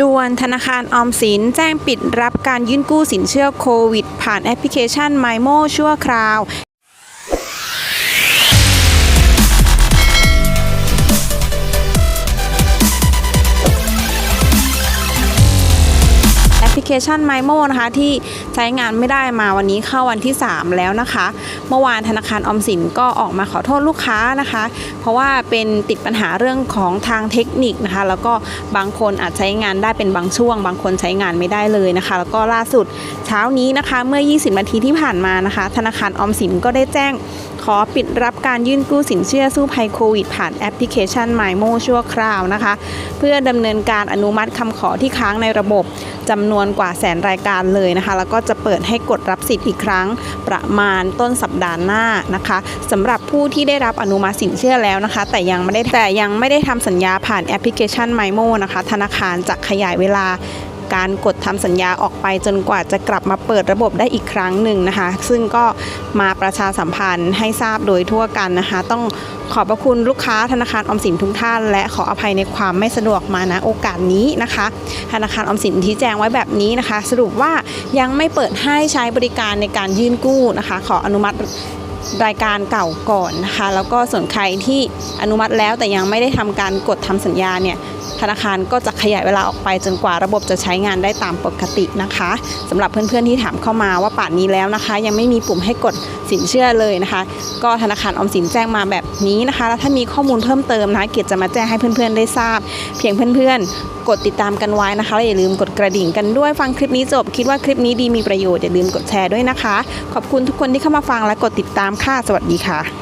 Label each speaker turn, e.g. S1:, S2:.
S1: ด่วนธนาคารออมสินแจ้งปิดรับการยื่นกู้สินเชื่อโควิด ผ่านแอปพลิเคชัน m มโมชั่วคราว พลิเคชัน m y m o นะคะที่ใช้งานไม่ได้มาวันนี้เข้าวันที่ 3 แล้วนะคะ เมื่อวานธนาคารออมสินก็ออกมาขอโทษลูกค้านะคะ เพราะว่าเป็นติดปัญหาเรื่องของทางเทคนิคนะคะ แล้วก็บางคนอาจใช้งานได้เป็นบางช่วง บางคนใช้งานไม่ได้เลยนะคะ แล้วก็ล่าสุดเช้านี้นะคะเมื่อ 20 นาทีที่ผ่านมานะคะ ธนาคารออมสินก็ได้แจ้งขอปิดรับการยื่นกู้สินเชื่อสู้ภัยโควิดผ่านแอปพลิเคชัน m y m o ชั่วคราวนะคะ เพื่อดำเนินการอนุมัติคำขอที่ค้างในระบบจำนวนกว่าแสนรายการเลยนะคะ แล้วก็จะเปิดให้กดรับสิทธิ์อีกครั้งประมาณต้นสัปดาห์หน้านะคะสำหรับผู้ที่ได้รับอนุมัติสินเชื่อแล้วนะคะ แต่ยังไม่ได้แต่ยังไม่ได้ทำสัญญาผ่านแอปพลิเคชันไมโมนะคะ ธนาคารจะขยายเวลา การกดทำสัญญาออกไปจนกว่าจะกลับมาเปิดระบบได้อีกครั้งหนึ่งนะคะ ซึ่งก็มาประชาสัมพันธ์ให้ทราบโดยทั่วกันนะคะ ต้องขอบพระคุณลูกค้าธนาคารออมสินทุกท่าน และขออภัยในความไม่สะดวกมาณโอกาสนี้นะคะ ธนาคารออมสินที่แจ้งไว้แบบนี้นะคะ สรุปว่ายังไม่เปิดให้ใช้บริการในการยื่นกู้นะคะ ขออนุมัติรายการเก่าก่อนนะคะ แล้วก็ส่วนใครที่อนุมัติแล้วแต่ยังไม่ได้ทำการกดทำสัญญาเนี่ยธนาคารก็จะ ขยายเวลาออกไปจนกว่าระบบจะใช้งานได้ตามปกตินะคะสำหรับเพื่อนๆที่ถามเข้ามาว่าป่านนี้แล้วนะคะ ยังไม่มีปุ่มให้กดสินเชื่อเลยนะคะ ก็ธนาคารออมสินแจ้งมาแบบนี้นะคะ แล้วถ้ามีข้อมูลเพิ่มเติมนะะเกียรติจะมาแจ้งให้เพื่อนๆได้ทราบ เพียงเพื่อนๆ กดติดตามกันไว้นะคะอย่าลืมกดกระดิ่งกันด้วยฟังคลิปนี้จบ คิดว่าคลิปนี้ดีมีประโยชน์อย่าลืมกดแชร์ด้วยนะคะ ขอบคุณทุกคนที่เข้ามาฟังและกดติดตามค่ะสวัสดีค่ะ